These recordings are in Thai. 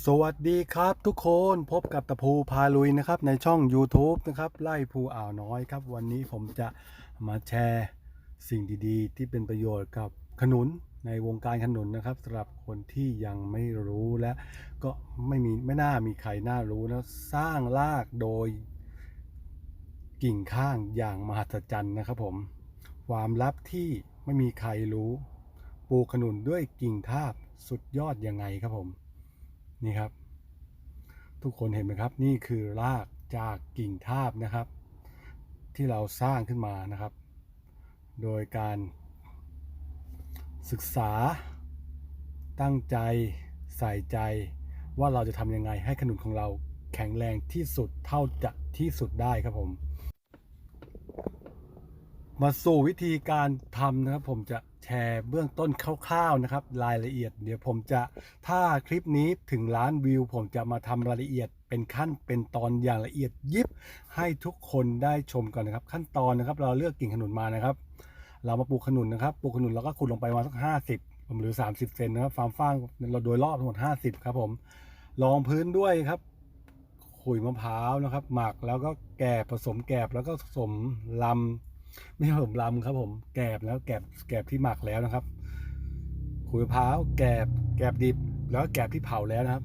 สวัสดีครับทุกคนพบกับตะภูพาลุยนะครับในช่อง YouTube นะครับไล่ภูอ่าวน้อยครับ วันนี้ผมจะมาแชร์สิ่งดีๆ ที่เป็นประโยชน์กับขนุนในวงการขนุนนะครับสำหรับคนที่ยังไม่รู้และก็ไม่มีไม่น่ามีใครน่ารู้นะสร้างรากโดยกิ่งข้างอย่างมหัศจรรย์นะครับผม ความลับที่ไม่มีใครรู้ ปลูกขนุนด้วยกิ่งทาบสุดยอดยังไงครับผม นี่ครับ ทุกคนเห็นไหมครับนี่คือรากจากกิ่งทาบนะครับ ที่เราสร้างขึ้นมานะครับ โดยการศึกษาตั้งใจใส่ใจว่าเราจะทำยังไงให้ขนุนของเราแข็งแรงที่สุดเท่าจะที่สุดได้ครับผม มาสู่วิธีการทำนะครับผมจะ แชร์เบื้องต้นคร่าวๆนะครับ รายละเอียด เดี๋ยวผมจะถ้าคลิปนี้ถึงล้านวิว ผมจะมาทำรายละเอียดเป็นขั้นเป็นตอนอย่างละเอียดยิบ ให้ทุกคนได้ชมกันนะครับ ขั้นตอนนะครับ เราเลือกกิ่งขนุนมานะครับ เรามาปลูกขนุนนะครับปลูกขนุนเราก็ขุดลงไปมาสักห้าสิบหรือ 30 เซนนะครับฟาร์มฟางเราโดยรอบทั้งหมด 50 ครับผมรองพื้นด้วยครับ ขุยมะพร้าวนะครับ หมักแล้วก็แกบผสมแกบแล้วก็ผสมลำ ไม่ใช่ผสมลำครับ ผม แกบแล้วแกบแกบที่หมักแล้วนะครับขุยมะพร้าวแกบแกบดิบ แล้วแกบที่เผาแล้วนะครับ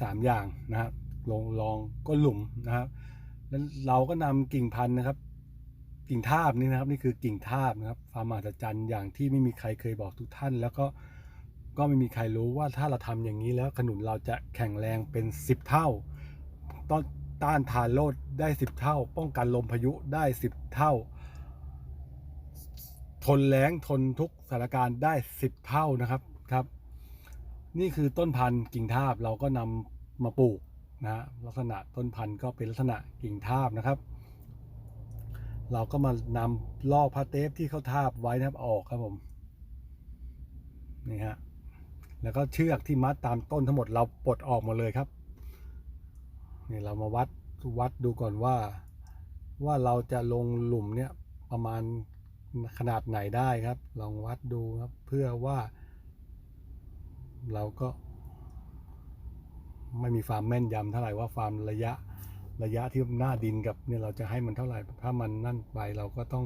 สามอย่างนะครับลงลองก้นหลุมนะครับ แล้วเราก็นำกิ่งพันธุ์นะครับ กิ่งทาบนี่นะครับ นี่คือกิ่งทาบนะครับความมหัศจรรย์อย่างที่ไม่มีใครเคยบอกทุกท่าน แล้วก็ก็ไม่มีใครรู้ว่าถ้าเราทำอย่างนี้แล้วขนุนเราจะแข็งแรงเป็น 10 เท่าต้นต้านทานโรคได้ 10 เท่า ป้องกันลมพายุได้ 10 เท่า ทนแล้งทนทุกสถานการณ์ได้ 10 เท่านะครับครับ นี่คือต้นพันธุ์กิ่งทาบเราก็นำมาปลูกนะลักษณะต้นพันธุ์ก็เป็นลักษณะกิ่งทาบนะครับ เราก็มานำลอกผ้าเทปที่เขาทาบไว้นะครับออกครับผมนี่ฮะแล้วก็เชือกที่มัดตามต้นทั้งหมดเราปลดออกหมดเลยครับนี่เรามาวัดวัดดูก่อนว่า ว่าเราจะลงหลุมเนี่ยประมาณ ขนาดไหนได้ครับ ลองวัดดูครับ เพื่อว่า เราก็ ไม่มีความแม่นยำเท่าไหร่ว่าความระยะระยะที่หน้าดินกับเนี่ยเราจะให้มันเท่าไหร่ ถ้ามันนั่นไปเราก็ต้อง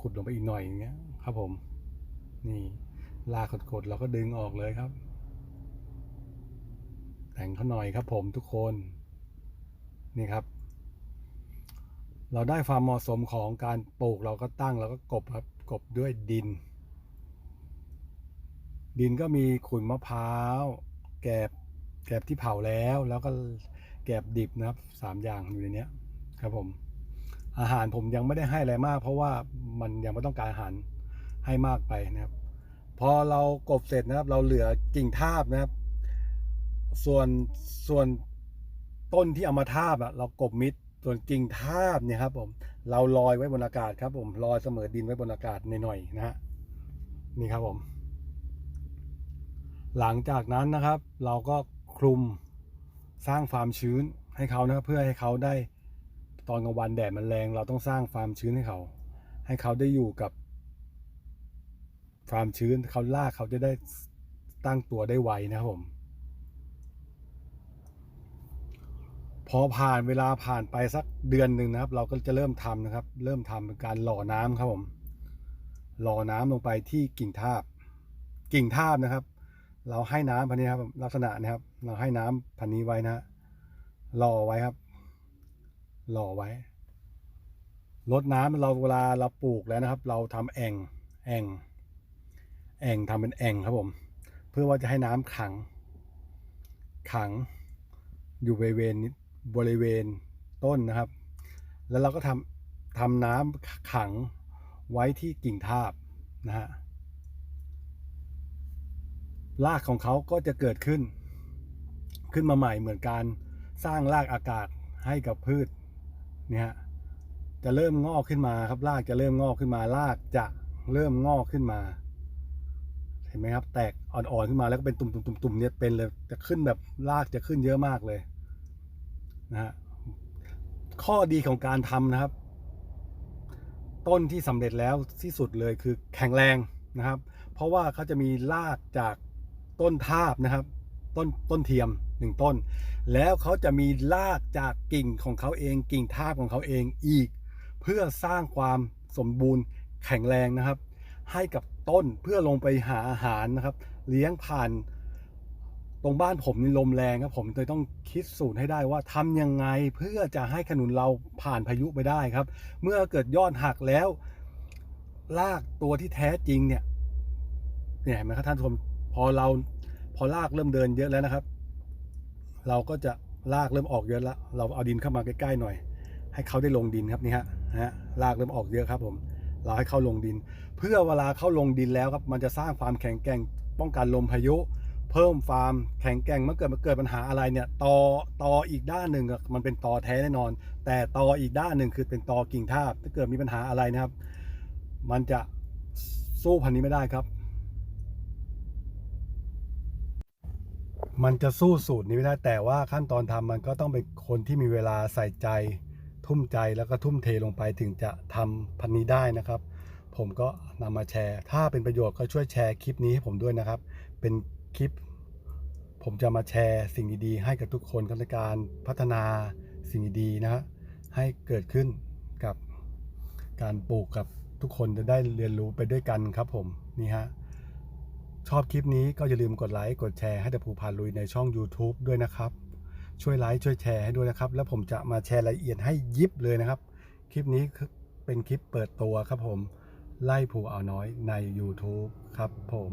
ขุดลงไปอีกหน่อยอย่างเงี้ยครับผม นี่ลากกดๆเราก็ดึงออกเลยครับ แต่งเขาหน่อยครับผมทุกคน นี่ครับ เราได้ความเหมาะสมของการปลูกเราก็ตั้งเราก็กบครับกบด้วยดิน ดินก็มีขุยมะพร้าวแกบแกบที่เผาแล้วแล้วก็แกบดิบนะครับสามอย่างอยู่ในนี้ครับผมอาหารผมยังไม่ได้ให้อะไรมาก เพราะว่ามันยังไม่ต้องการอาหารให้มากไปนะครับ พอเรากบเสร็จนะครับ เราเหลือกิ่งทาบนะครับ ส่วนส่วนต้นที่เอามาทาบอะเรากบมิด ส่วนกิ่งทาบเนี่ยครับผมเราลอยไว้บนอากาศครับผมลอยเสมอดินไว้บนอากาศหน่อยๆนะฮะนี่ครับผม หลังจากนั้นนะครับ เราก็คลุมสร้างความชื้นให้เขานะครับเพื่อให้เขาได้ตอนกลางวันแดดมันแรง เราต้องสร้างความชื้นให้เขา ให้เขาได้อยู่กับความชื้นเขาลากเขาจะได้ตั้งตัวได้ไวนะครับผม พอผ่านเวลาผ่านไปสักเดือนหนึ่งนะครับ เราก็จะเริ่มทำนะครับ เริ่มทำเป็นการหล่อน้ำครับผมหล่อน้ำลงไปที่กิ่งทาบ กิ่งทาบนะครับ เราให้น้ำพันนี้ครับ ลักษณะนะครับ เราให้น้ำพันนี้ไว้นะหล่อไว้ครับ หล่อไว้ลดน้ำเราเวลาเราปลูกแล้วนะครับ เราทำแอ่งแอ่งแอ่งทำเป็นแอ่งครับผม เพื่อว่าจะให้น้ำขัง ขังอยู่บริเวณนี้ บริเวณต้นนะครับ แล้วเราก็ทำทำน้ำขังไว้ที่กิ่งทาบนะฮะรากของเขาก็จะเกิดขึ้น ขึ้นมาใหม่เหมือนการสร้างรากอากาศให้กับพืชเนี่ยฮะจะเริ่มงอกขึ้นมาครับรากจะเริ่มงอกขึ้นมารากจะเริ่มงอกขึ้นมา เห็นไหมครับ แตกอ่อนๆขึ้นมาแล้วก็เป็นตุ่มๆๆๆเนี่ยเป็นเลยจะขึ้นแบบรากจะขึ้นเยอะมากเลย นะข้อดีของการทำนะครับ ต้นที่สำเร็จแล้วที่สุดเลยคือแข็งแรงนะครับ เพราะว่าเขาจะมีรากจากต้นทาบนะครับ ต้นต้นเทียมหนึ่งต้น แล้วเขาจะมีรากจากกิ่งของเขาเอง กิ่งทากของเขาเองอีก เพื่อสร้างความสมบูรณ์แข็งแรงนะครับ ให้กับต้นเพื่อลงไปหาอาหารนะครับ เลี้ยงผ่าน ตรงบ้านผมนี่ลมแรงครับผมเลยต้องคิดสูตรให้ได้ว่าทำยังไงเพื่อจะให้ขนุนเราผ่านพายุไปได้ครับ เมื่อเกิดยอดหักแล้วรากตัวที่แท้จริงเนี่ยเนี่ยเห็นไหมครับท่านผู้ชมพอเราพอรากเริ่มเดินเยอะแล้วนะครับ เราก็จะรากเริ่มออกเยอะแล้วเราเอาดินเข้ามาใกล้ๆหน่อย ให้เขาได้ลงดินครับนี่ฮะฮะรากเริ่มออกเยอะครับผม เราให้เขาลงดิน เพื่อเวลาเข้าลงดินแล้วครับ มันจะสร้างความแข็งแกร่งป้องกันลมพายุ เพิ่มความแข็งแกร่งเมื่อเกิดมาเกิดปัญหาอะไรเนี่ยตอตออีกด้านหนึ่งมันเป็นตอแท้แน่นอน แต่ตออีกด้านหนึ่งคือเป็นตอกิ่งทาบถ้าเกิดมีปัญหาอะไรนะครับ มันจะสู้พันนี้ไม่ได้ครับ มันจะสู้สูตรนี้ไม่ได้แต่ว่าขั้นตอนทำมันก็ต้องเป็นคนที่มีเวลาใส่ใจ ทุ่มใจแล้วก็ทุ่มเทลงไปถึงจะทำพันนี้ได้นะครับ ผมก็นำมาแชร์ ถ้าเป็นประโยชน์ก็ช่วยแชร์คลิปนี้ให้ผมด้วยนะครับ เป็น คลิป ผมจะมาแชร์สิ่งดีๆ ให้กับทุกคนครับในการพัฒนาสิ่งดีๆนะฮะให้เกิดขึ้นกับการปลูกกับทุกคนจะได้เรียนรู้ไปด้วยกันครับผมนี่ฮะชอบคลิปนี้ก็อย่าลืมกดไลค์กดแชร์ให้ตะภูพาลุยในช่อง YouTube ด้วยนะครับ ช่วยไลค์ช่วยแชร์ให้ด้วยนะครับ แล้วผมจะมาแชร์รายละเอียดให้ยิบเลยนะครับ คลิปนี้เป็นคลิปเปิดตัวครับผม ไล่ภูอ่าน้อยใน YouTube ครับผม